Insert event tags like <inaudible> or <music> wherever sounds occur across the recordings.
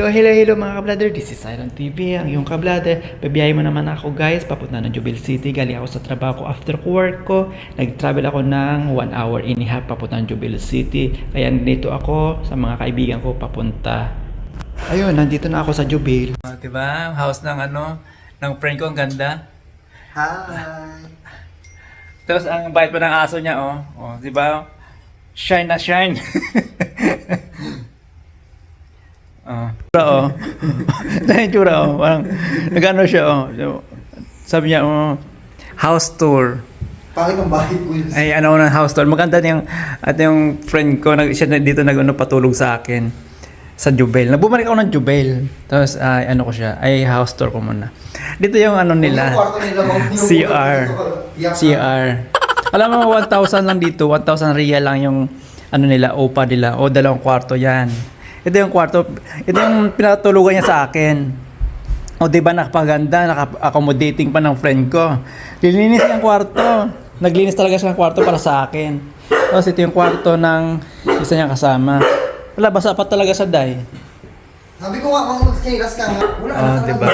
Hello, hello, hello mga kablader. This is Siren TV, ang iyong kablader. Babiyahin mo naman ako guys, papunta ng Jubil City. Galing ako sa trabaho ko after work ko. Nag-travel ako ng 1 hour and a half papunta ng Jubil City. Kaya nandito ako sa mga kaibigan ko papunta. Ayun, nandito na ako sa Jubil. Uh, diba? House ng ano, ng friend ko, ang ganda. Hi! Tapos ang bait pa ng aso niya, oh. oh di ba? Shine na shine. <laughs> oh. Tsura, oh. <laughs> Dahil yung tsura, oh. Parang, nag-ano siya, oh. So, Sabi niya, oh, house tour. Pangit ang bahay ko yun. Ay, ano ng house tour. Maganda yung, at yung friend ko, nag, siya dito nag, ano, patulog sa akin sa Jubel. Nabumalik ako ng Jubel. Tapos, ay, ano ko siya, ay, house tour ko muna. Dito yung ano nila. CR. CR. Alam mo, 1,000 lang dito. 1,000 real lang yung ano nila, opa nila. O, dalawang kwarto yan. Ito yung kwarto. Ito yung pinatulugan niya sa akin. O, di ba nakapaganda, naka-accommodating pa ng friend ko. Lilinis yung kwarto. Naglinis talaga siya ng kwarto para sa akin. Tapos ito yung kwarto ng isa niyang kasama. Wala, basa pa talaga sa day. Sabi ko nga, mga magsikilas ka nga. Wala Ah, na diba?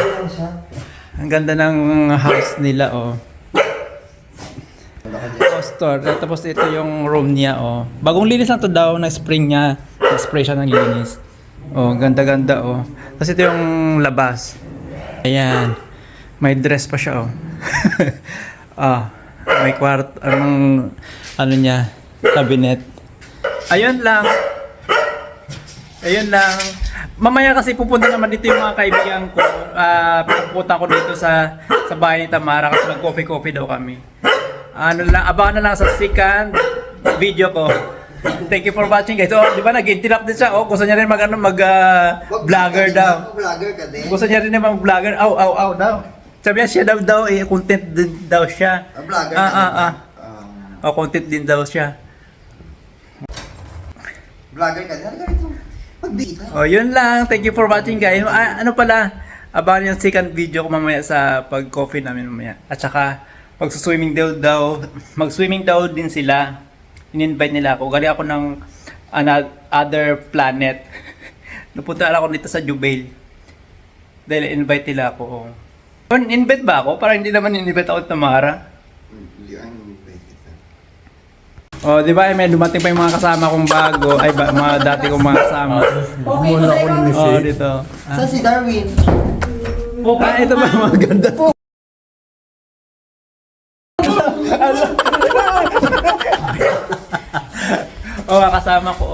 Ang ganda ng house nila, oh. Wala ka dyan. Oh, store. Tapos ito yung room niya, oh. Bagong linis lang to daw, na spring niya. Nag-spray siya ng linis. Oh, ganda-ganda, oh. Tapos ito yung labas. Ayan. May dress pa siya, oh. <laughs> ah, may kwart, anong, ano niya, cabinet. Ayun lang. Ayun lang. Mamaya kasi pupunta naman dito yung mga kaibigan ko. Ah, pupunta ko dito sa sa bahay ni Tamara kasi mag-coffee-coffee daw kami. Ano lang, abangan na lang sa second video ko. Thank you for watching guys. Oh, di ba nag-interrupt din siya? Oh, gusto niya rin mag ano, mag Wag vlogger daw. Vlogger ka din. Gusto niya rin mag vlogger. Aw, aw, aw daw. Sabi niya siya daw daw eh content din daw siya. Ah, vlogger Ah, ah, ah. Um, Oh, content din daw siya. vlogger ka din. Ano. Oh, yun lang. Thank you for watching guys. Ah, ano pala, abangan yung second video ko mamaya sa pag-coffee namin mamaya. At saka, pag-swimming daw daw, mag-swimming daw din sila. In-invite nila ako. Galing ako ng ano- other planet. <laughs> Napunta lang ako dito sa Jubail. Dahil invite nila ako. Oh, invite ba ako? Parang hindi naman invite ako Tamara. Hindi, ano, invite kita. Oh, di ba? May dumating pa yung mga kasama kong bago. Ay, ba, mga dati kong mga kasama. Okay, so ikaw, Oh, dito. Ah, Saan si Darwin? ah ito ba mga ganda? oh, kasama ko.